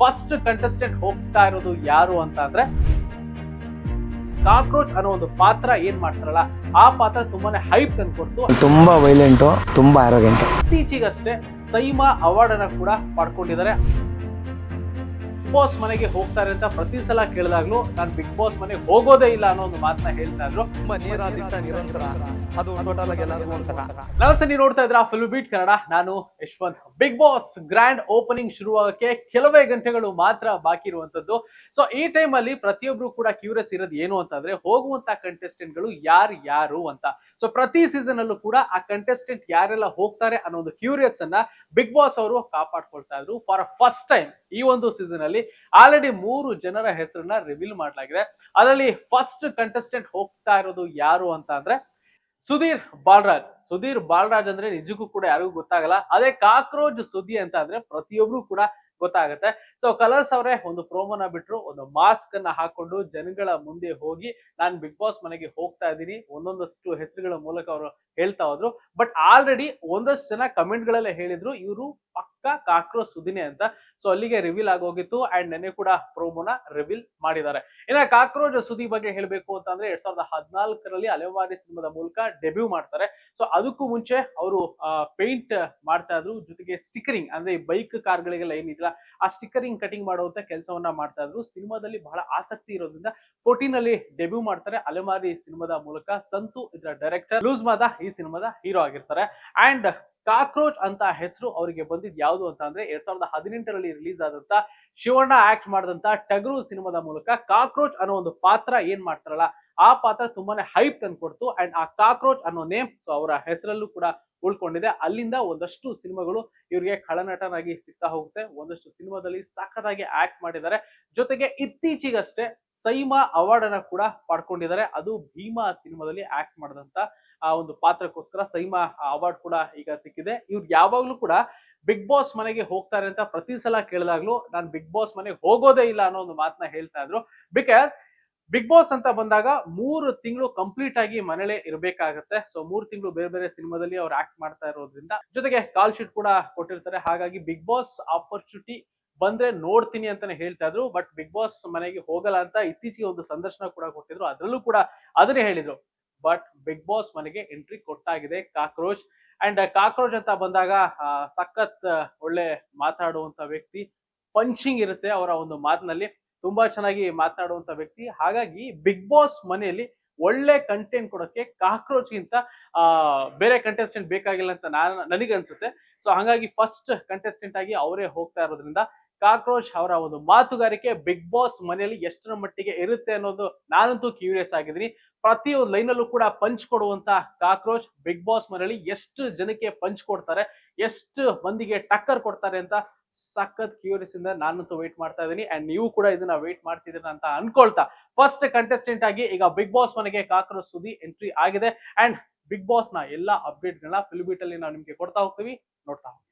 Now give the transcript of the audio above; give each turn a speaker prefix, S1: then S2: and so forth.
S1: First contestant ಹೋಗ್ತಾ ಇರೋದು ಯಾರು ಅಂತ ಅಂದ್ರೆ ಕಾಕ್ರೋಚ್ ಅನ್ನೋ ಒಂದು ಪಾತ್ರ ಏನ್ ಮಾಡ್ತಾರಲ್ಲ ಆ ಪಾತ್ರ ತುಂಬಾನೇ ಹೈಪ್ ತಂದ್ಕೊಡ್ತು
S2: ತುಂಬಾ ವೈಲೆಂಟು ತುಂಬಾ ಆರೋಗ್ಯಂಟು
S1: ಇತ್ತೀಚೆಗಷ್ಟೇ ಸೈಮಾ ಅವಾರ್ಡ್ ಅನ್ನ ಕೂಡ ಪಡ್ಕೊಂಡಿದ್ದಾರೆ ಬಾಸ್ ಮನೆಗೆ ಹೋಗ್ತಾರೆ ಅಂತ ಪ್ರತಿ ಸಲ ಕೇಳಿದಾಗ್ಲೂ ನಾನು ಬಿಗ್ ಬಾಸ್ ಮನೆಗೆ ಹೋಗೋದೇ ಇಲ್ಲ ಅನ್ನೋ ಒಂದು ಮಾತನ್ನ ಹೇಳ್ತಾ ಇದ್ರು.
S3: ನಿರಂತರ. ಅದು ಟೋಟಲ್ ಆಗಿ ಎಲ್ಲರಿಗೂ ಒಂಥರ.
S1: ನಮಸ್ತೆ ನೀವು ನೋಡ್ತಾ ಇದ್ರ ಫಿಲ್ಮ್ ಬೀಟ್ ಕನ್ನಡ ನಾನು Yashwant. Bigg Boss grand opening ಶುರುವಾಗಕ್ಕೆ ಕೆಲವೇ ಗಂಟೆಗಳು ಮಾತ್ರ ಬಾಕಿ ಇರುವಂತದ್ದು. ಸೊ ಈ ಟೈಮ್ ಅಲ್ಲಿ ಪ್ರತಿಯೊಬ್ರು ಕೂಡ ಕ್ಯೂರಿಯಸ್ ಇರೋದು ಏನು ಅಂತಂದ್ರೆ ಹೋಗುವಂತ ಕಂಟೆಸ್ಟೆಂಟ್ಗಳು ಯಾರು ಯಾರು ಅಂತ. ಸೊ ಪ್ರತಿ ಸೀಸನ್ ಅಲ್ಲೂ ಕೂಡ ಆ ಕಂಟೆಸ್ಟೆಂಟ್ ಯಾರೆಲ್ಲ ಹೋಗ್ತಾರೆ ಅನ್ನೋ ಒಂದು ಕ್ಯೂರಿಯಸ್ ಅನ್ನ ಬಿಗ್ ಬಾಸ್ ಅವರು ಕಾಪಾಡ್ಕೊಳ್ತಾ ಇದ್ರು. ಫಾರ್ ಫಸ್ಟ್ ಟೈಮ್ ಈ ಒಂದು ಸೀಸನ್ ಅಲ್ಲಿ ಆಲ್ರೆಡಿ ಮೂರು ಜನರ ಹೆಸರನ್ನ ರಿವೀಲ್ ಮಾಡಲಾಗಿದೆ. ಅದರಲ್ಲಿ ಫಸ್ಟ್ ಕಂಟೆಸ್ಟೆಂಟ್ ಹೋಗ್ತಾ ಇರೋದು ಯಾರು ಅಂತ ಅಂದ್ರೆ ಸುಧೀರ್ ಬಾಲರಾಜ್. ಸುಧೀರ್ ಬಾಲರಾಜ್ ಅಂದ್ರೆ ನಿಜಕ್ಕೂ ಕೂಡ ಯಾರಿಗೂ ಗೊತ್ತಾಗಲ್ಲ. ಅದೇ ಕಾಕ್ರೋಚ್ ಸುದ್ದಿ ಅಂತ ಅಂದ್ರೆ ಪ್ರತಿಯೊಬ್ರು ಕೂಡ ಗೊತ್ತಾಗುತ್ತೆ. ಸೊ ಕಲರ್ಸ್ ಅವರೇ ಒಂದು ಪ್ರೋಮೋನ ಬಿಟ್ರು, ಒಂದು ಮಾಸ್ಕ್ ಅನ್ನ ಹಾಕೊಂಡು ಜನಗಳ ಮುಂದೆ ಹೋಗಿ ನಾನು ಬಿಗ್ ಬಾಸ್ ಮನೆಗೆ ಹೋಗ್ತಾ ಇದ್ದೀನಿ. ಒಂದೊಂದಷ್ಟು ಹೆಸರುಗಳ ಮೂಲಕ ಅವರು ಹೇಳ್ತಾ ಹೋದ್ರು. ಬಟ್ ಆಲ್ರೆಡಿ ಒಂದಷ್ಟು ಜನ ಕಮೆಂಟ್ ಗಳಲ್ಲೇ ಹೇಳಿದ್ರು. ಇವರು ಪಕ್ಕ ಕಾಕ್ರೋಚ್ ಸುದಿನೇ ಅಂತ. ಸೊ ಅಲ್ಲಿಗೆ ರಿವೀಲ್ ಆಗೋಗಿತ್ತು ಅಂಡ್ ನೆನೆ ಕೂಡ ಪ್ರೋಮೋನ ರಿವೀಲ್ ಮಾಡಿದ್ದಾರೆ. ಇನ್ನ ಕಾಕ್ರೋಚ್ ಸುದಿ ಬಗ್ಗೆ ಹೇಳಬೇಕು ಅಂತಂದ್ರೆ ಎರಡ್ ಸಾವಿರದ ಹದಿನಾಲ್ಕರಲ್ಲಿ ಅಲೆಮಾರಿ ಸಿನಿಮಾದ ಮೂಲಕ ಡೆಬ್ಯೂ ಮಾಡ್ತಾರೆ. ಸೊ ಅದಕ್ಕೂ ಮುಂಚೆ ಅವರು ಪೇಂಟ್ ಮಾಡ್ತಾ ಇದ್ರು. ಜೊತೆಗೆ ಸ್ಟಿಕರಿಂಗ್ ಅಂದ್ರೆ ಬೈಕ್ ಕಾರ್ಗಳಿಗೆಲ್ಲ ಏನಿದ್ರ ಆ ಸ್ಟಿಕರಿಂಗ್ ಕಟಿಂಗ್ ಮಾಡುವಂತ ಕೆಲಸವನ್ನ ಮಾಡ್ತಾ ಇದ್ರು. ಸಿನಿಮಾದಲ್ಲಿ ಬಹಳ ಆಸಕ್ತಿ ಇರೋದ್ರಿಂದ ಫೋರ್ಟೀನ್ ಅಲ್ಲಿ ಡೆಬ್ಯೂ ಮಾಡ್ತಾರೆ. ಅಲೆಮಾರಿ ಸಿನಿಮಾದ ಮೂಲಕ ಸಂತು, ಇದರ ಡೈರೆಕ್ಟರ್ ಲೂಸ್ ಮಾದ ಈ ಸಿನಿಮಾದ ಹೀರೋ ಆಗಿರ್ತಾರೆ. ಅಂಡ್ ಕಾಕ್ರೋಚ್ ಅಂತ ಹೆಸರು ಅವರಿಗೆ ಬಂದಿದ್ ಯಾವುದು ಅಂತ ಅಂದ್ರೆ ಎರಡ್ ಸಾವಿರದ ಹದಿನೆಂಟರಲ್ಲಿ ರಿಲೀಸ್ ಆದಂತ ಶಿವಣ್ಣ ಆಕ್ಟ್ ಮಾಡಿದಂತ ಟಗರು ಸಿನಿಮಾದ ಮೂಲಕ ಕಾಕ್ರೋಚ್ ಅನ್ನೋ ಒಂದು ಪಾತ್ರ ಏನ್ ಮಾಡ್ತಾರಲ್ಲ ಆ ಪಾತ್ರ ತುಂಬಾನೇ ಹೈಪ್ ತಂದ್ಕೊಡ್ತು ಅಂಡ್ ಆ ಕಾಕ್ರೋಚ್ ಅನ್ನೋ ನೇಮ್ ಸೊ ಅವರ ಹೆಸರಲ್ಲೂ ಕೂಡ ಉಳ್ಕೊಂಡಿದೆ. ಅಲ್ಲಿಂದ ಒಂದಷ್ಟು ಸಿನಿಮಾಗಳು ಇವ್ರಿಗೆ ಖಳನಟನಾಗಿ ಸಿಗ್ತಾ ಹೋಗುತ್ತೆ. ಒಂದಷ್ಟು ಸಿನಿಮಾದಲ್ಲಿ ಸಖತ್ತಾಗಿ ಆಕ್ಟ್ ಮಾಡಿದ್ದಾರೆ. ಜೊತೆಗೆ ಇತ್ತೀಚೆಗಷ್ಟೇ ಸೈಮಾ ಅವಾರ್ಡ್ ಅನ್ನ ಕೂಡ ಪಡ್ಕೊಂಡಿದ್ದಾರೆ. ಅದು ಭೀಮಾ ಸಿನಿಮಾದಲ್ಲಿ ಆಕ್ಟ್ ಮಾಡಿದಂತ, ಆ ಒಂದು ಪಾತ್ರಕ್ಕೋಸ್ಕರ ಸೈಮಾ ಅವಾರ್ಡ್ ಕೂಡ ಈಗ ಸಿಕ್ಕಿದೆ. ಇವ್ರು ಯಾವಾಗ್ಲೂ ಕೂಡ ಬಿಗ್ ಬಾಸ್ ಮನೆಗೆ ಹೋಗ್ತಾರೆ ಅಂತ ಪ್ರತಿ ಸಲ ಕೇಳಿದಾಗ್ಲೂ, ನಾನು ಬಿಗ್ ಬಾಸ್ ಮನೆಗೆ ಹೋಗೋದೇ ಇಲ್ಲ ಅನ್ನೋ ಒಂದು ಮಾತನ್ನ ಹೇಳ್ತಾ ಇದ್ರು. ಬಿಕಾಸ್ ಬಿಗ್ ಬಾಸ್ ಅಂತ ಬಂದಾಗ ಮೂರು ತಿಂಗಳು ಕಂಪ್ಲೀಟ್ ಆಗಿ ಮನೇಲೆ ಇರಬೇಕಾಗತ್ತೆ. ಸೊ ಮೂರು ತಿಂಗಳು ಬೇರೆ ಬೇರೆ ಸಿನಿಮಾದಲ್ಲಿ ಅವ್ರು ಆಕ್ಟ್ ಮಾಡ್ತಾ ಇರೋದ್ರಿಂದ ಜೊತೆಗೆ ಕಾಲ್ ಶೀಟ್ ಕೂಡ ಕೊಟ್ಟಿರ್ತಾರೆ. ಹಾಗಾಗಿ ಬಿಗ್ ಬಾಸ್ ಆಪರ್ಚುನಿಟಿ ಬಂದ್ರೆ ನೋಡ್ತೀನಿ ಅಂತಾನೆ ಹೇಳ್ತಾ ಇದ್ರು. ಬಟ್ ಬಿಗ್ ಬಾಸ್ ಮನೆಗೆ ಹೋಗಲ್ಲ ಅಂತ ಇತ್ತೀಚೆಗೆ ಒಂದು ಸಂದರ್ಶನ ಕೂಡ ಕೊಟ್ಟಿದ್ರು. ಅದರಲ್ಲೂ ಕೂಡ ಅದನ್ನೇ ಹೇಳಿದ್ರು. ಬಟ್ ಬಿಗ್ ಬಾಸ್ ಮನೆಗೆ ಎಂಟ್ರಿ ಕೊಟ್ಟಾಗಿದೆ ಕಾಕ್ರೋಚ್. ಅಂಡ್ ಕಾಕ್ರೋಚ್ ಅಂತ ಬಂದಾಗ ಸಖತ್ ಒಳ್ಳೆ ಮಾತಾಡುವಂತ ವ್ಯಕ್ತಿ. ಪಂಚಿಂಗ್ ಇರುತ್ತೆ ಅವರ ಒಂದು ಮಾತಿನಲ್ಲಿ. ತುಂಬಾ ಚೆನ್ನಾಗಿ ಮಾತನಾಡುವಂತ ವ್ಯಕ್ತಿ. ಹಾಗಾಗಿ ಬಿಗ್ ಬಾಸ್ ಮನೆಯಲ್ಲಿ ಒಳ್ಳೆ ಕಂಟೆಂಟ್ ಕೊಡೋಕೆ ಕಾಕ್ರೋಚ್ ಗಿಂತ ಬೇರೆ ಕಂಟೆಸ್ಟೆಂಟ್ ಬೇಕಾಗಿಲ್ಲ ಅಂತ ನಾನು ನನಗೆ ಅನ್ಸುತ್ತೆ ಸೊ ಹಾಗಾಗಿ ಫಸ್ಟ್ ಕಂಟೆಸ್ಟೆಂಟ್ ಆಗಿ ಅವರೇ ಹೋಗ್ತಾ ಇರೋದ್ರಿಂದ ಕಾಕ್ರೋಚ್ ಅವರ ಒಂದು ಮಾತುಗಾರಿಕೆ ಬಿಗ್ ಬಾಸ್ ಮನೆಯಲ್ಲಿ ಎಷ್ಟರ ಮಟ್ಟಿಗೆ ಇರುತ್ತೆ ಅನ್ನೋದು ನಾನಂತೂ ಕ್ಯೂರಿಯಸ್ ಆಗಿದ್ದೀನಿ. ಪ್ರತಿ ಒಂದು ಲೈನಲ್ಲೂ ಕೂಡ ಪಂಚ್ ಕೊಡುವಂತ ಕಾಕ್ರೋಚ್ ಬಿಗ್ ಬಾಸ್ ಮನೆಯಲ್ಲಿ ಎಷ್ಟು ಜನಕ್ಕೆ ಪಂಚ್ ಕೊಡ್ತಾರೆ, ಎಷ್ಟು ಮಂದಿಗೆ ಟಕ್ಕರ್ ಕೊಡ್ತಾರೆ ಅಂತ ಸಖತ್ ಕ್ಯೂರಿಯಸ್ ಇಂದ ನಾನಂತೂ ವೇಟ್ ಮಾಡ್ತಾ ಇದ್ದೀನಿ. ಅಂಡ್ ನೀವು ಕೂಡ ಇದನ್ನ ವೇಟ್ ಮಾಡ್ತಿದ್ದೀರ ಅಂತ ಅನ್ಕೊಳ್ತಾ. ಫಸ್ಟ್ ಕಂಟೆಸ್ಟೆಂಟ್ ಆಗಿ ಈಗ ಬಿಗ್ ಬಾಸ್ ಮನೆಗೆ ಕಾಕ್ರೋಚ್ ಸುದಿ ಎಂಟ್ರಿ ಆಗಿದೆ. ಅಂಡ್ ಬಿಗ್ ಬಾಸ್ನ ಎಲ್ಲಾ ಅಪ್ಡೇಟ್ ಗಳನ್ನ ಫಿಲ್ಬೀಟ್ ಅಲ್ಲಿ ನಾವು ನಿಮ್ಗೆ ಕೊಡ್ತಾ ಹೋಗ್ತೀವಿ. ನೋಡ್ತಾ ಹೋಗಿ